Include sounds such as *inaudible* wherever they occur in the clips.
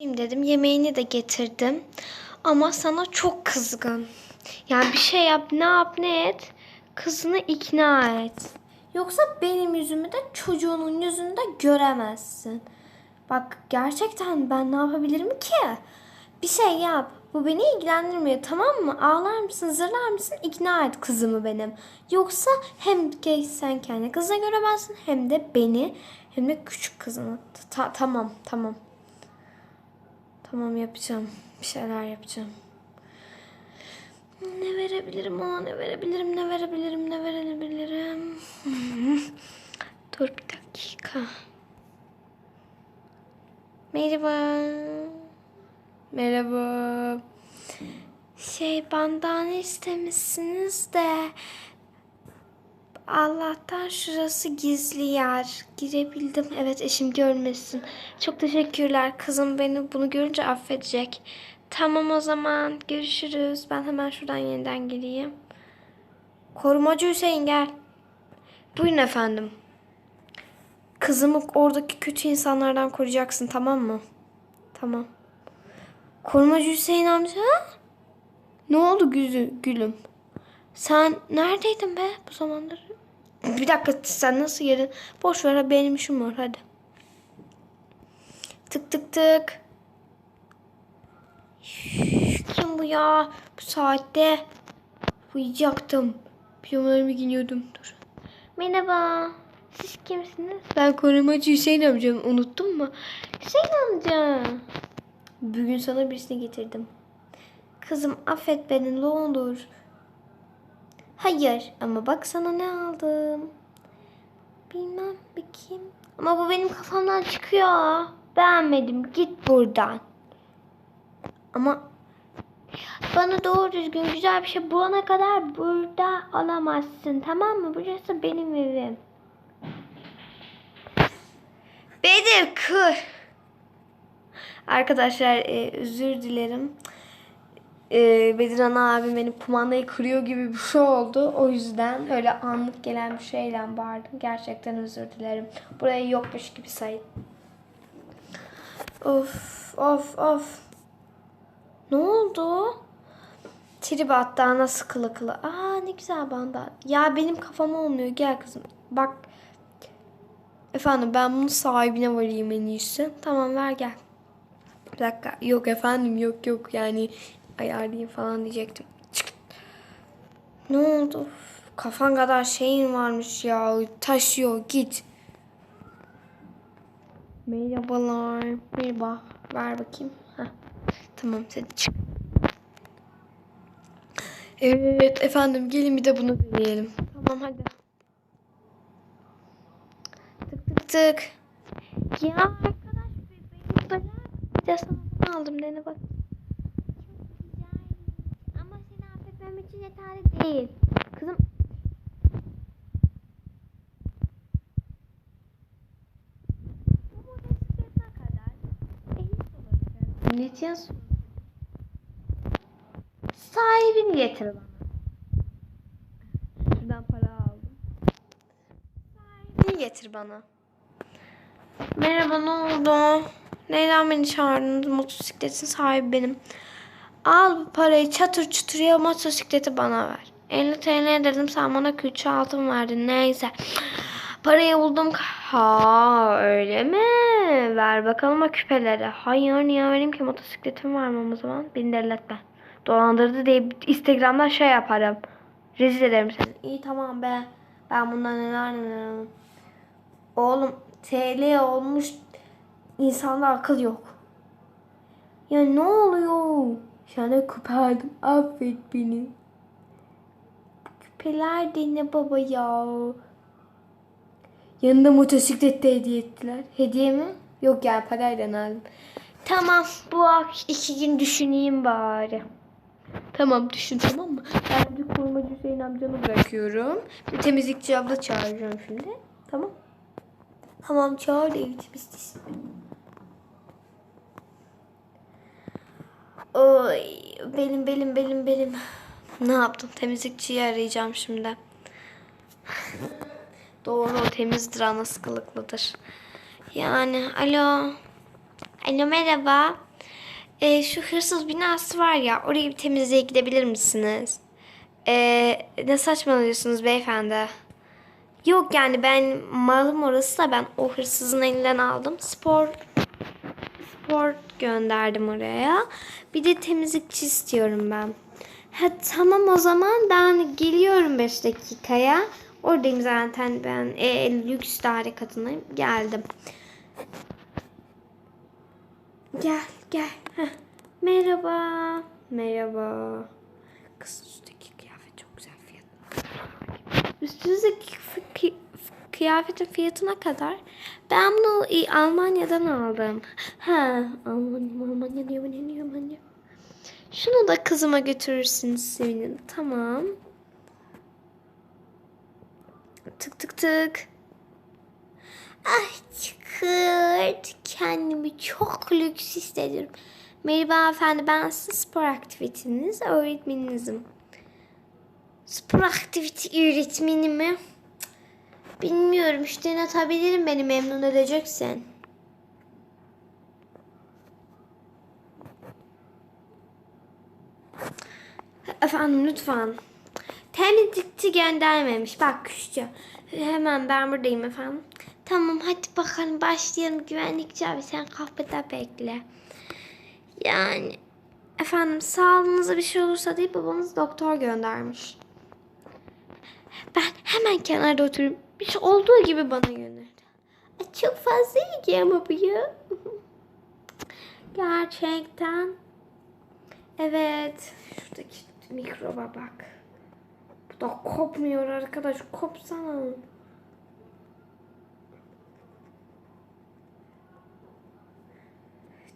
dedim. Yemeğini de getirdim. Ama sana çok kızgın. Yani bir şey yap, ne yap, ne et. Kızını ikna et. Yoksa benim yüzümü de çocuğunun yüzünde göremezsin. Bak gerçekten ben ne yapabilirim ki? Bir şey yap. Bu beni ilgilendirmiyor tamam mı? Ağlar mısın, zırlar mısın? İkna et kızımı benim. Yoksa hem sen kendi kızına göremezsin hem de beni hem de küçük kızını. Ta- tamam, tamam. Tamam yapacağım. Bir şeyler yapacağım. Ne verebilirim ona ne verebilirim ne verebilirim ne verebilirim. *laughs* Dur bir dakika. Merhaba. Merhaba. Şey bandane istemişsiniz de Allah'tan şurası gizli yer. Girebildim. Evet eşim görmesin. Çok teşekkürler. Kızım beni bunu görünce affedecek. Tamam o zaman. Görüşürüz. Ben hemen şuradan yeniden gireyim. Korumacı Hüseyin gel. Buyurun efendim. Kızımı oradaki kötü insanlardan koruyacaksın tamam mı? Tamam. Korumacı Hüseyin amca? Ne oldu güzü, gülüm? Sen neredeydin be bu zamandır? Bir dakika sen nasıl geldin? Boş ver benim işim var hadi. Tık tık tık. Kim bu ya? Bu saatte uyuyacaktım. Pijamalarımı giyiyordum. Dur. Merhaba. Siz kimsiniz? Ben korumacı Hüseyin amcam. Unuttun mu? Hüseyin amca. Bugün sana birisini getirdim. Kızım affet beni ne olur. Hayır ama bak sana ne aldım. Bilmem bakayım. Ama bu benim kafamdan çıkıyor. Beğenmedim git buradan. Ama bana doğru düzgün güzel bir şey bulana kadar burada alamazsın tamam mı? Burası benim evim. Bedir kır. Arkadaşlar e, özür dilerim. E, Bedirhan abi benim kumandayı kırıyor gibi bir şey oldu. O yüzden öyle anlık gelen bir şeyle bağırdım. Gerçekten özür dilerim. Burayı yokmuş gibi sayın. Of of of. Ne oldu? Trip attı nasıl kılı kılı. Aa ne güzel banda. Ya benim kafam olmuyor. Gel kızım. Bak. Efendim ben bunun sahibine varayım en iyisi. Tamam ver gel. Bir dakika. Yok efendim yok yok. Yani ayarlayayım falan diyecektim. Çık. Ne oldu? Kafan kadar şeyin varmış ya. Taşıyor git. Merhabalar. Merhaba. Ver bakayım. Heh. Tamam sen çık. Evet efendim gelin bir de bunu deneyelim. Tamam hadi. Tık tık tık. Ya arkadaş benim bırak. Bir de sana aldım dene bak. Çok güzel. Ama affetmem için yeterli değil. Kızım. Bu motosiklet ne kadar? 50 dolar. Ne diyorsun? Sahibini getir bana. Şuradan para aldım. Sahibini getir bana. Merhaba ne oldu? Neyden beni çağırdınız? Motosikletin sahibi benim. Al bu parayı çatır çutur ya motosikleti bana ver. 50 TL dedim sen bana külçe altın verdin neyse. Parayı buldum. Ha öyle mi? Ver bakalım o küpeleri. Hayır niye vereyim ki motosikletimi vermem o zaman. Beni delletme. Dolandırdı diye Instagram'dan şey yaparım. Rezil ederim seni. İyi tamam be. Ben bundan neler neler. Oğlum TL olmuş insanda akıl yok. Ya ne oluyor? Sana küpe aldım. Affet beni. Küpeler de ne baba ya? Yanında motosiklet de hediye ettiler. Hediye mi? Yok ya parayla aldım. Tamam bu iki gün düşüneyim bari. Tamam düşün tamam mı? Ben bir korumacı Hüseyin amcanı bırakıyorum. Bir temizlikçi abla çağıracağım şimdi. Tamam. Tamam çağır da evi temizlesin. Oy benim benim benim benim. Ne yaptım? Temizlikçiyi arayacağım şimdi. Doğru o temizdir ana sıkılıklıdır. Yani alo. Alo merhaba. Ee, şu hırsız binası var ya orayı bir temizliğe gidebilir misiniz? Ee, ne saçmalıyorsunuz beyefendi? Yok yani ben malım orası da ben o hırsızın elinden aldım. Spor spor gönderdim oraya. Bir de temizlikçi istiyorum ben. Ha, tamam o zaman ben geliyorum 5 dakikaya. Oradayım zaten ben e, lüks daire katındayım. Geldim. Gel gel. Heh. Merhaba. Merhaba. Kız üstteki kıyafet çok güzel fiyat. Üstünüzdeki kıyafetin fiyatına kadar. Ben bunu Almanya'dan aldım. Ha, Almanya, Almanya diyor, Almanya, Almanya. Şunu da kızıma götürürsünüz sevinin. Tamam. Tık tık tık. Ay çıkırt. Kendimi çok lüks hissediyorum. Merhaba efendi ben sizin spor aktiviteniz öğretmeninizim. Spor aktivite öğretmeni mi? Bilmiyorum işte atabilirim beni memnun edeceksin. Efendim lütfen. Temizlikçi göndermemiş. Bak Kuşça. Hemen ben buradayım efendim. Tamam hadi bakalım başlayalım. Güvenlikçi abi sen kapıda bekle. Yani efendim sağlığınıza bir şey olursa diye babanız doktor göndermiş. Ben hemen kenarda oturup bir şey olduğu gibi bana gönderdi. Ay, Çok fazla ilgi ama bu ya. Gerçekten. Evet. Şuradaki mikroba bak. Bu da kopmuyor arkadaş. Kopsana.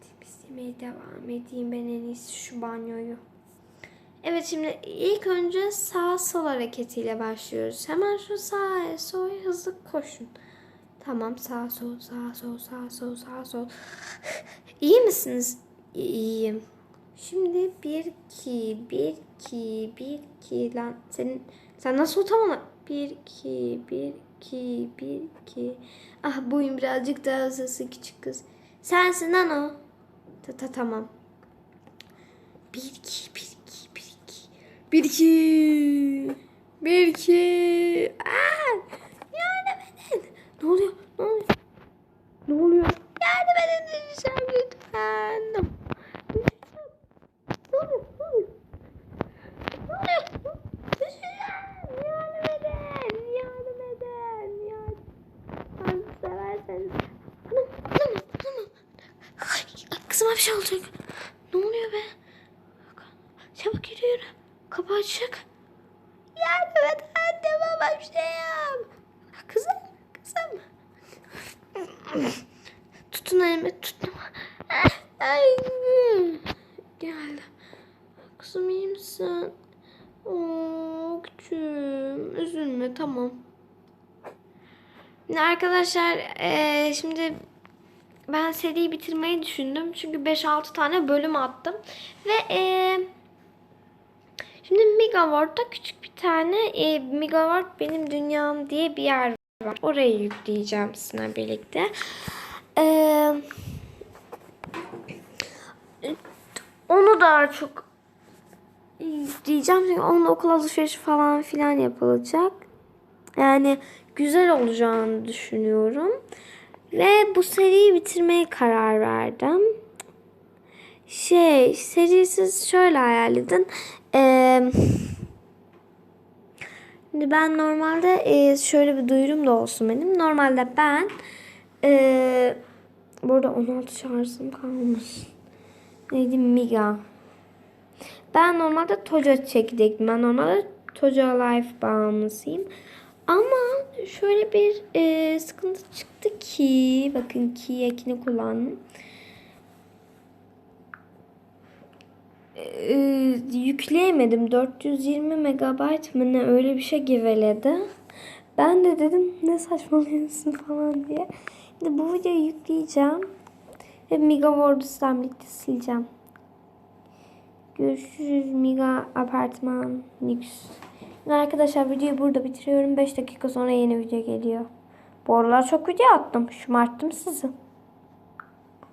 Temizlemeye devam edeyim ben en iyisi şu banyoyu. Evet şimdi ilk önce sağ sol hareketiyle başlıyoruz. Hemen şu sağa sol hızlı koşun. Tamam sağ sol sağ sol sağ sol sağ sol. İyi misiniz? İyiyim. Şimdi bir iki bir iki bir iki lan senin sen nasıl utanma? Bir iki bir iki bir iki. Ah boyun birazcık daha uzasın küçük kız. Sensin lan o. Ta, ta tamam. Bir iki bir bir iki. Bir iki. Aa, yardım edin. Ne oluyor? Ne oluyor? Ne oluyor? Yardım edin lütfen. Düşeceğim. Ne oluyor? Ne oluyor? Ne oluyor? Düşeceğim. Yardım edin. Yardım edin. Yardım. Severseniz. Anam, anam, anam. Ay, kızıma bir şey olacak. Ne oluyor be? Çabuk yürü yürü. Kapı açık. Yardım et anne baba bir şey yap. Kızım, kızım. Tutun elimi tuttum. Ay. Geldi. Kızım iyi misin? Oo, küçüğüm. Üzülme tamam. Şimdi arkadaşlar eee, şimdi ben seriyi bitirmeyi düşündüm. Çünkü 5-6 tane bölüm attım. Ve eee şimdi Megaworld'da küçük bir tane e, Megaworld benim dünyam diye bir yer var. Orayı yükleyeceğim sizinle birlikte. Eee onu daha çok diyeceğim çünkü onun okul alışverişi falan filan yapılacak. Yani güzel olacağını düşünüyorum. Ve bu seriyi bitirmeye karar verdim. Şey, serisiz şöyle hayal edin. Ee, ben normalde e, şöyle bir duyurum da olsun benim. Normalde ben e, burada 16 şarjım kalmış. Neydi? Miga. Ben normalde Toca çekirdektim. Ben normalde Toca Life bağımlısıyım. Ama şöyle bir e, sıkıntı çıktı ki bakın ki ekini kullandım. E, yükleyemedim. 420 megabayt mı ne öyle bir şey geveledi. Ben de dedim ne saçmalıyorsun *laughs* falan diye. Şimdi bu videoyu yükleyeceğim. Ve Miga World'dan birlikte sileceğim. Görüşürüz Miga Apartman Lüks. Arkadaşlar videoyu burada bitiriyorum. 5 dakika sonra yeni video geliyor. Bu aralar çok video attım. Şımarttım sizi.